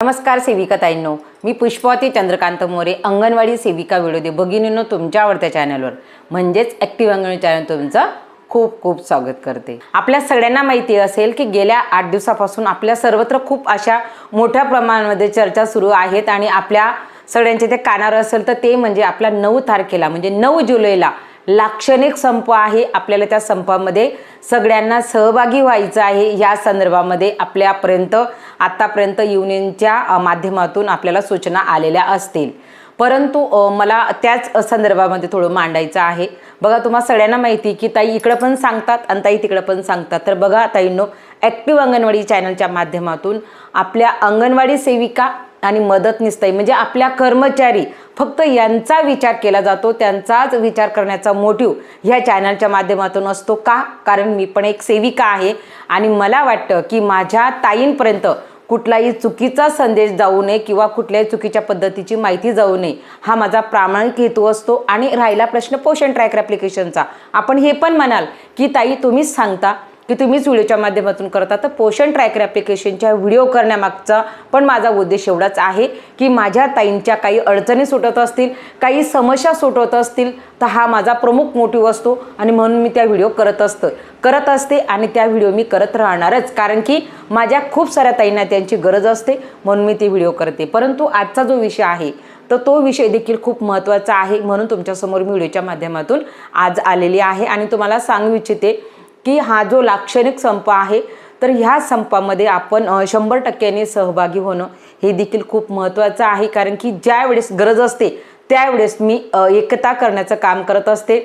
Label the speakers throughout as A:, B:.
A: नमस्कार सेविका ताईंनो मी पुष्पावती चंद्रकांत मोरे अंगणवाडी सेविका विरोधी भगिनींनो तुमच्या आवडत्या चॅनलवर. म्हणजेच ॲक्टिव्ह अंगणवाडी चॅनल तुमचं खूप खूप स्वागत करते. आपल्या सगळ्यांना माहिती असेल की गेल्या आठ दिवसापासून आपल्या सर्वत्र खूप अशा मोठ्या प्रमाणामध्ये चर्चा सुरू आहेत आणि आपल्या सगळ्यांचे ते कानावर असेल तर ते म्हणजे आपल्या नऊ तारखेला म्हणजे नऊ जुलैला लाक्षणिक संप आहे आपल्याला त्या संपामध्ये. सगळ्यांना सहभागी व्हायचं आहे या संदर्भामध्ये आपल्यापर्यंत आत्तापर्यंत युनियनच्या माध्यमातून आपल्याला सूचना आलेल्या असतील. परंतु मला त्याच संदर्भामध्ये थोडं मांडायचं आहे. बघा तुम्हा सगळ्यांना माहिती की ताई इकडं पण सांगतात आणि ताई तिकडं पण सांगतात. तर बघा ताईंनो ॲक्टिव्ह अंगणवाडी चॅनलच्या माध्यमातून आपल्या अंगणवाडी सेविका आणि मदतनीसताई म्हणजे आपल्या कर्मचारी फक्त यांचा विचार केला जातो त्यांचाच विचार करण्याचा मोटिव ह्या चॅनलच्या माध्यमातून असतो का? कारण मी पण एक सेविका आहे आणि मला वाटतं की माझ्या ताईंपर्यंत कुठलाही चुकीचा संदेश जाऊ नये किंवा कुठल्याही चुकीच्या पद्धतीची माहिती जाऊ नये हा माझा प्रामाणिक हेतू असतो आणि राहिला प्रश्न पोषण ट्रॅकर ॲप्लिकेशनचा आपण हे पण म्हणाल की ताई तुम्हीच सांगता की तुम्हीच व्हिडिओच्या माध्यमातून करता. तर पोषण ट्रॅकर ॲप्लिकेशनच्या व्हिडिओ करण्यामागचा पण माझा उद्देश एवढाच आहे की माझ्या ताईंच्या काही अडचणी सुटत असतील काही समस्या सुटवत असतील तर हा माझा प्रमुख मोटिव्ह असतो आणि म्हणून मी त्या व्हिडिओ करत असतं करत असते आणि त्या व्हिडिओ मी करत राहणारच. कारण की माझ्या खूप साऱ्या ताईंना त्यांची गरज असते म्हणून मी ती व्हिडिओ करते. परंतु आजचा जो विषय आहे तर तो विषय देखील खूप महत्त्वाचा आहे. म्हणून तुमच्यासमोर मी व्हिडिओच्या माध्यमातून आज आलेली आहे आणि तुम्हाला सांगू इच्छिते की हा जो लाक्षणिक संप आहे तर ह्या संपामध्ये आपण शंभर टक्क्यांनी सहभागी होणं हे देखील खूप महत्त्वाचं आहे. कारण की ज्या वेळेस गरज असते त्यावेळेस मी एकता करण्याचं काम करत असते.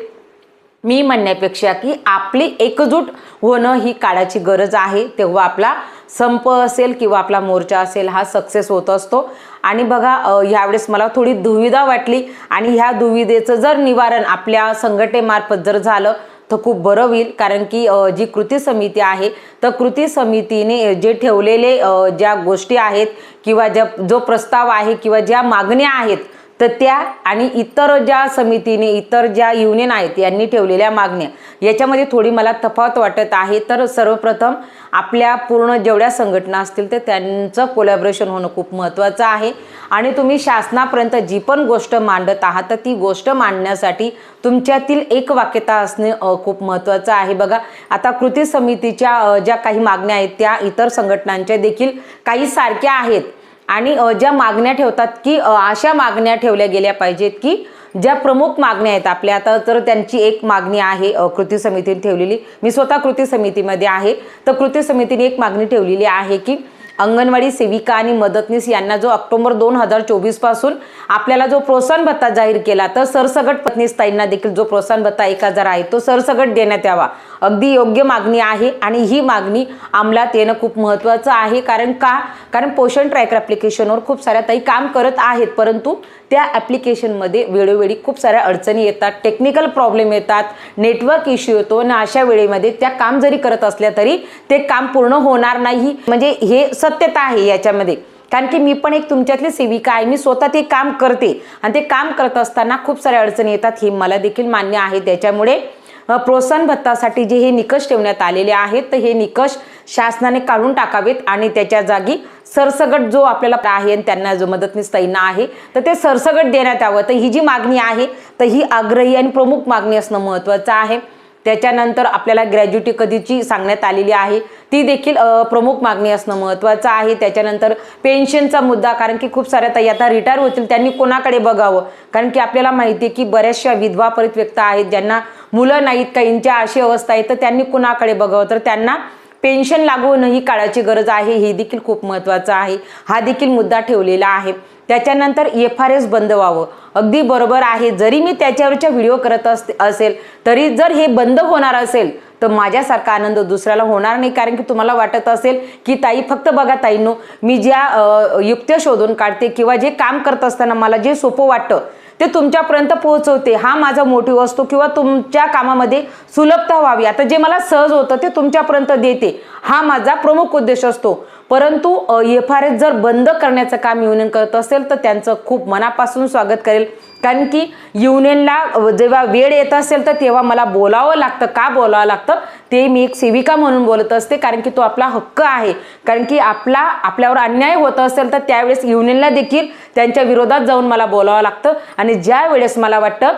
A: मी म्हणण्यापेक्षा की आपली एकजूट होणं ही काळाची गरज आहे. तेव्हा आपला संप असेल किंवा आपला मोर्चा असेल हा सक्सेस होत असतो. आणि बघा ह्यावेळेस यावेळेस मला थोडी दुविधा वाटली. आणि ह्या दुविधेचं जर निवारण आपल्या संघटनेमार्फत जर झालं तर खूप बरं होईल. कारण की जी कृती समिती आहे तर कृती समितीने जे ठेवलेले ज्या गोष्टी आहेत किंवा ज्या जो प्रस्ताव आहे किंवा ज्या मागण्या आहेत तर त्या आणि इतर ज्या समितीने इतर ज्या युनियन आहेत यांनी ठेवलेल्या मागण्या याच्यामध्ये थोडी मला तफावत वाटत आहे. तर सर्वप्रथम आपल्या पूर्ण जेवढ्या संघटना असतील तर त्यांचं कोलॅबरेशन होणं खूप महत्त्वाचं आहे. आणि तुम्ही शासनापर्यंत जी पण गोष्ट मांडत आहात तर ती गोष्ट मांडण्यासाठी तुमच्यातील एक वाक्यता असणे खूप महत्त्वाचं आहे. बघा आता कृती समितीच्या ज्या काही मागण्या आहेत त्या इतर संघटनांच्या देखील काही सारख्या आहेत. आणि ज्या मागण्या ठेवतात की अशा मागण्या ठेवल्या गेल्या पाहिजेत की ज्या प्रमुख मागण्या आहेत आपल्या. आता तर त्यांची एक मागणी आहे कृती समितीने ठेवलेली मी स्वतः कृती समितीमध्ये आहे तर कृती समितीने एक मागणी ठेवलेली आहे की अंगणवाडी सेविका आणि मदतनीस यांना जो ऑक्टोबर दोन हजार चोवीसपासून आपल्याला जो प्रोत्साहन भत्ता जाहीर केला तर सरसगट पत्नीस ताईंना देखील जो प्रोत्साहन भत्ता एक हजार आहे तो सरसगट देण्यात यावा. अगदी योग्य मागणी आहे आणि ही मागणी अंमलात येणं खूप महत्त्वाचं आहे. कारण का? कारण पोषण ट्रॅकर ॲप्लिकेशनवर खूप साऱ्या ताई काम करत आहेत. परंतु त्या ॲप्लिकेशनमध्ये वेळोवेळी खूप साऱ्या अडचणी येतात टेक्निकल प्रॉब्लेम येतात नेटवर्क इश्यू येतो आणि अशा वेळेमध्ये त्या काम जरी करत असल्या तरी ते काम पूर्ण होणार नाही. म्हणजे हे सत्यता आहे याच्यामध्ये. कारण की मी पण एक तुमच्यातली सेविका आहे. मी स्वतः ते काम करते. आणि ते काम करत असताना खूप साऱ्या अडचणी येतात हे मला देखील मान्य आहे. त्याच्यामुळे प्रोत्साहन भत्तासाठी जे हे निकष ठेवण्यात आलेले आहेत तर हे निकष शासनाने काढून टाकावेत आणि त्याच्या जागी सरसगट जो आपल्याला आहे आणि त्यांना जो मदतनीस तैना आहे तर ते सरसगट देण्यात यावं. तर ही जी मागणी आहे तर ही आग्रही आणि प्रमुख मागणी असणं महत्त्वाचं आहे. त्याच्यानंतर आपल्याला ग्रॅज्युटी कधीची सांगण्यात आलेली आहे ती देखील प्रमुख मागणी असणं महत्त्वाचं आहे. त्याच्यानंतर पेन्शनचा मुद्दा कारण की खूप साऱ्या ताई आता रिटायर होतील त्यांनी कोणाकडे बघावं? कारण की आपल्याला माहिती आहे की बऱ्याचशा विधवा परित्यक्ता आहेत ज्यांना मुलं नाहीत काहींच्या अशी अवस्था आहे तर त्यांनी कुणाकडे बघावं? तर त्यांना पेन्शन लागू होणं ही काळाची गरज आहे हे देखील खूप महत्त्वाचं आहे. हा देखील मुद्दा ठेवलेला आहे. त्याच्यानंतर एफ आर एस बंद व्हावं. अगदी बरोबर आहे. जरी मी त्याच्यावरच्या व्हिडिओ करत अस असेल तरी जर हे बंद होणार असेल तर माझ्यासारखा आनंद दुसऱ्याला होणार नाही. कारण की तुम्हाला वाटत असेल की ताई फक्त बघा ताईंनो मी ज्या युक्त्या शोधून काढते किंवा जे काम करत असताना मला जे सोपं वाटतं ते तुमच्यापर्यंत पोहोचवते. हा माझा मोटिव्ह असतो किंवा तुमच्या कामामध्ये सुलभता व्हावी. आता जे मला सहज होतं ते तुमच्यापर्यंत देते. हा माझा प्रमुख उद्देश असतो. परंतु एफ आर एस जर बंद करण्याचं काम युनियन करत असेल तर त्यांचं खूप मनापासून स्वागत करेल. कारण की युनियनला जेव्हा वेळ येत असेल तर तेव्हा मला बोलावं लागतं. का बोलावं लागतं? ते मी एक सेविका म्हणून बोलत असते कारण की तो आपला हक्क आहे. कारण की आपला आपल्यावर अन्याय होत असेल तर त्यावेळेस युनियनला देखील त्यांच्या विरोधात जाऊन मला बोलावं लागतं. आणि ज्या वेळेस मला वाटतं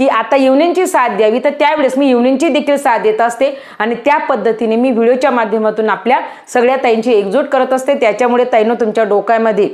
A: की आता युनियनची साथ द्यावी तर त्यावेळेस मी युनियनची देखील साथ देत असते आणि त्या पद्धतीने मी व्हिडिओच्या माध्यमातून आपल्या सगळ्या ताईंची एकजूट करत असते. त्याच्यामुळे ताईनं तुमच्या डोक्यामध्ये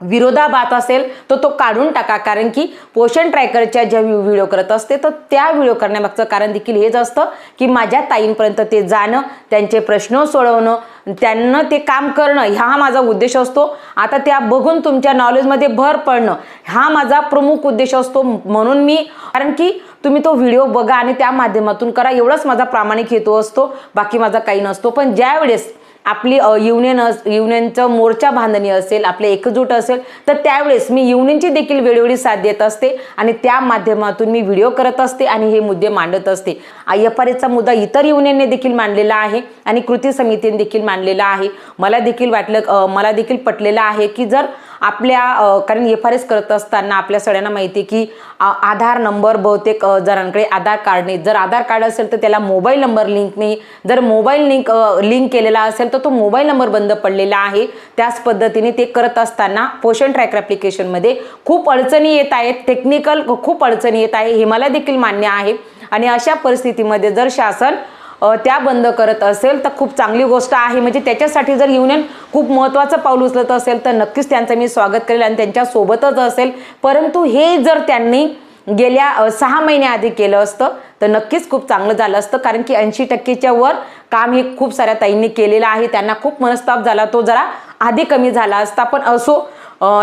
A: विरोधाभात असेल तर तो काढून टाका. कारण की पोषण ट्रॅकरच्या ज्या व्हिडिओ करत असते तर त्या व्हिडिओ करण्यामागचं कारण देखील हेच असतं की माझ्या ताईंपर्यंत ते जाणं त्यांचे प्रश्न सोडवणं त्यांना ते काम करणं हा माझा उद्देश असतो. आता त्या बघून तुमच्या नॉलेजमध्ये भर पडणं हा माझा प्रमुख उद्देश असतो म्हणून मी कारण की तुम्ही तो व्हिडिओ बघा आणि त्या माध्यमातून करा. एवढाच माझा प्रामाणिक हेतू असतो बाकी माझा काही नसतो. पण ज्यावेळेस आपली युनियन अस युनियनचं मोर्चा बांधणी असेल आपले एकजूट असेल तर त्यावेळेस मी युनियनची देखील वेळोवेळी साथ देत असते आणि त्या माध्यमातून मी व्हिडिओ करत असते आणि हे मुद्दे मांडत असते. एफ आर एचा मुद्दा इतर युनियनने देखील मांडलेला आहे आणि कृती समितीने देखील मांडलेला आहे. मला देखील वाटलं मला देखील पटलेलं आहे की जर आपल्या कारण एफ आर एस करत असताना आपल्या सगळ्यांना माहिती आहे की आधार नंबर बहुतेक जणांकडे आधार कार्ड नाही. जर आधार कार्ड असेल तर त्याला मोबाईल नंबर लिंक नाही. जर मोबाईल लिंक लिंक केलेला असेल तर तो मोबाईल नंबर बंद पडलेला आहे. त्याच पद्धतीने ते करत असताना पोषण ट्रॅकर ॲप्लिकेशनमध्ये खूप अडचणी येत आहेत. टेक्निकल खूप अडचणी येत आहे. हे मला देखील मान्य आहे. आणि अशा परिस्थितीमध्ये जर शासन त्या बंद करत असेल तर खूप चांगली गोष्ट आहे. म्हणजे त्याच्यासाठी जर युनियन खूप महत्त्वाचं पाऊल उचलत असेल तर नक्कीच त्यांचं मी स्वागत करेल आणि त्यांच्यासोबतच असेल. परंतु हे जर त्यांनी गेल्या सहा महिन्याआधी केलं असतं तर नक्कीच खूप चांगलं झालं असतं. कारण की ऐंशी टक्केच्या वर काम हे खूप साऱ्या ताईंनी केलेलं आहे. त्यांना खूप मनस्ताप झाला तो जरा आधी कमी झाला असता. पण असो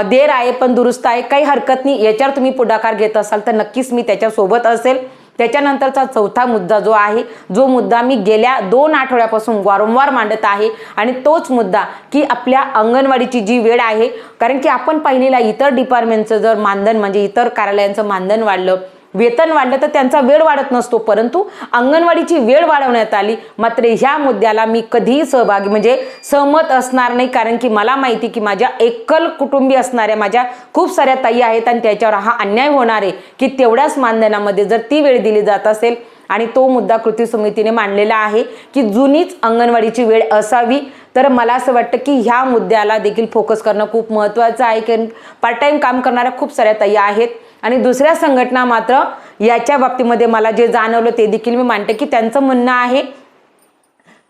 A: देर आहे पण दुरुस्त आहे काही हरकत नाही. याच्यावर तुम्ही पुढाकार घेत असाल तर नक्कीच मी त्याच्यासोबत असेल. त्याच्यानंतरचा चौथा मुद्दा जो आहे जो मुद्दा मी गेल्या दोन आठवड्यापासून वारंवार मांडत आहे आणि तोच मुद्दा की आपल्या अंगणवाडीची जी वेळ आहे कारण की आपण पाहिलेला इतर डिपार्टमेंटचं जर मानधन म्हणजे इतर कार्यालयांचं मानधन वाढलं वेतन वाढलं तर त्यांचा वेळ वाढत नसतो. परंतु अंगणवाडीची वेळ वाढवण्यात आली. मात्र ह्या मुद्द्याला मी कधीही सहभागी म्हणजे सहमत असणार नाही. कारण की मला माहिती की माझ्या एकल कुटुंबी असणाऱ्या माझ्या खूप साऱ्या ताई आहेत आणि त्याच्यावर हा अन्याय होणार आहे की तेवढ्याच मानधनामध्ये जर ती वेळ दिली जात असेल. आणि तो मुद्दा कृती समितीने मांडलेला आहे की जुनीच अंगणवाडीची वेळ असावी. तर मला असं वाटतं की ह्या मुद्द्याला देखील फोकस करणं खूप महत्त्वाचं आहे. कारण पार्ट टाईम काम करणाऱ्या खूप साऱ्या ताई आहेत. आणि दुसऱ्या संघटना मात्र याच्या बाबतीमध्ये मला जे जाणवलं ते देखील मी मांडते की त्यांचं म्हणणं आहे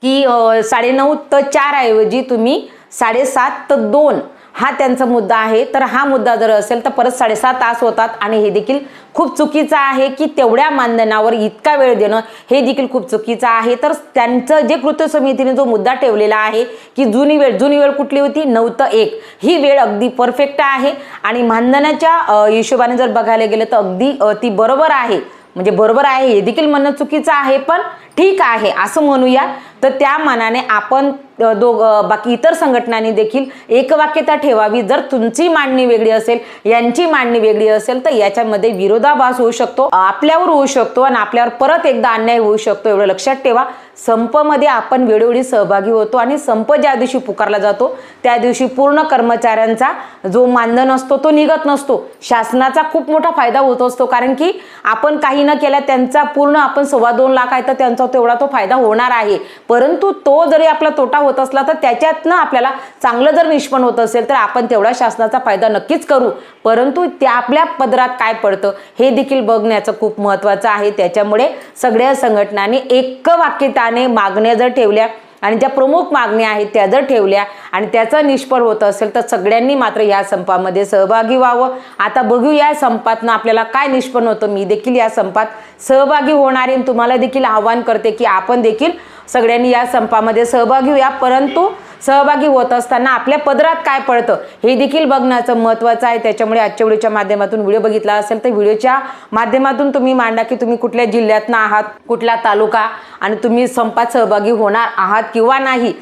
A: की साडे साडेनऊ तर चार ऐवजी तुम्ही साडेसात तर दोन हा त्यांचा मुद्दा आहे. तर हा मुद्दा जर असेल तर परत साडेसात तास होतात आणि हे देखील खूप चुकीचं आहे की तेवढ्या मानधनावर इतका वेळ देणं हे देखील खूप चुकीचं आहे. तर त्यांचं जे कृत्य समितीने जो मुद्दा ठेवलेला आहे की जुनी वेळ जुनी वेळ कुठली होती? नऊ तर एक. ही वेळ अगदी परफेक्ट आहे आणि मानधनाच्या हिशोबाने जर बघायला गेलं तर अगदी ती बरोबर आहे. म्हणजे बरोबर आहे हे देखील म्हणणं चुकीचं आहे. पण ठीक आहे असं म्हणूया. तर त्या मानाने आपण दोघं दोघ बाकी इतर संघटनांनी देखील एकवाक्यता ठेवावी. जर तुमची मांडणी वेगळी असेल यांची मांडणी वेगळी असेल तर याच्यामध्ये विरोधाभास होऊ शकतो आपल्यावर होऊ शकतो आणि आपल्यावर परत एकदा अन्याय होऊ शकतो एवढं लक्षात ठेवा. संपमध्ये आपण वेळोवेळी सहभागी होतो आणि संप ज्या दिवशी पुकारला जातो त्या दिवशी पूर्ण कर्मचाऱ्यांचा जो मानधन असतो तो निघत नसतो. शासनाचा खूप मोठा फायदा होत असतो कारण की आपण काही न केल्या त्यांचा पूर्ण आपण सव्वा दोन लाख आहे तर त्यांचा तेवढा तो फायदा होणार आहे. परंतु तो जरी आपला तोटा होत असला तर त्याच्यातनं आपल्याला चांगलं जर निष्पन्न होत असेल तर आपण तेवढा शासनाचा फायदा नक्कीच करू. परंतु त्या आपल्या पदरात काय पडतं हे देखील बघण्याचं खूप महत्त्वाचं आहे. त्याच्यामुळे सगळ्या संघटनांनी एकवाक्यताने मागण्या जर ठेवल्या आणि ज्या प्रमुख मागण्या आहेत त्या जर ठेवल्या आणि त्याचा निष्फळ होत असेल तर सगळ्यांनी मात्र या संपामध्ये सहभागी व्हावं. आता बघू या संपातनं आपल्याला काय निष्पन्न होतं. मी देखील या संपात सहभागी होणार आहे आणि तुम्हाला देखील आव्हान करते की आपण देखील सगळ्यांनी या संपामध्ये सहभागी होऊया. परंतु सहभागी होत असताना आपल्या पदरात काय पडतं हे देखील बघण्याचं महत्त्वाचं आहे. त्याच्यामुळे आजच्या व्हिडिओच्या माध्यमातून व्हिडिओ बघितला असेल तर व्हिडिओच्या माध्यमातून तुम्ही मांडा की तुम्ही कुठल्या जिल्ह्यातनं आहात कुठला तालुका आणि तुम्ही संपात सहभागी होणार आहात किंवा नाही.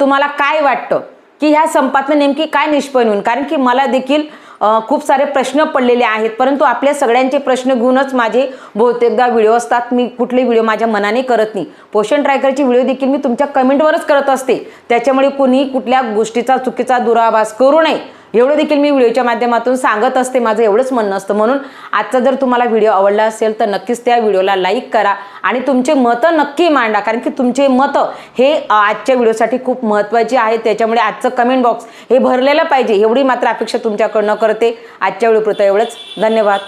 A: तुम्हाला काय वाटतं? की ह्या संपातनं नेमकी काय निष्पन्न होईल? कारण की मला देखील खूप सारे प्रश्न पडलेले आहेत. परंतु आपल्या सगळ्यांचे प्रश्न घेऊनच माझे बहुतेकदा व्हिडिओ असतात. मी कुठले व्हिडिओ माझ्या मनाने करत नाही. पोषण ट्रॅकरची व्हिडिओ देखील मी तुमच्या कमेंटवरच करत असते. त्याच्यामुळे कुणीही कुठल्या गोष्टीचा चुकीचा दुराभास करू नये. एवढं देखील मी व्हिडिओच्या माध्यमातून सांगत असते माझं एवढंच म्हणणं असतं. म्हणून आजचा जर तुम्हाला व्हिडिओ आवडला असेल तर नक्कीच त्या व्हिडिओला लाईक करा आणि तुमचे मतं नक्की मांडा. कारण की तुमचे मतं हे आजच्या व्हिडिओसाठी खूप महत्त्वाचे आहेत. त्याच्यामुळे आजचं कमेंट बॉक्स हे भरलेलं पाहिजे. एवढी मात्र अपेक्षा तुमच्याकडनं करते. आजच्या व्हिडिओपुरतं एवढंच. धन्यवाद.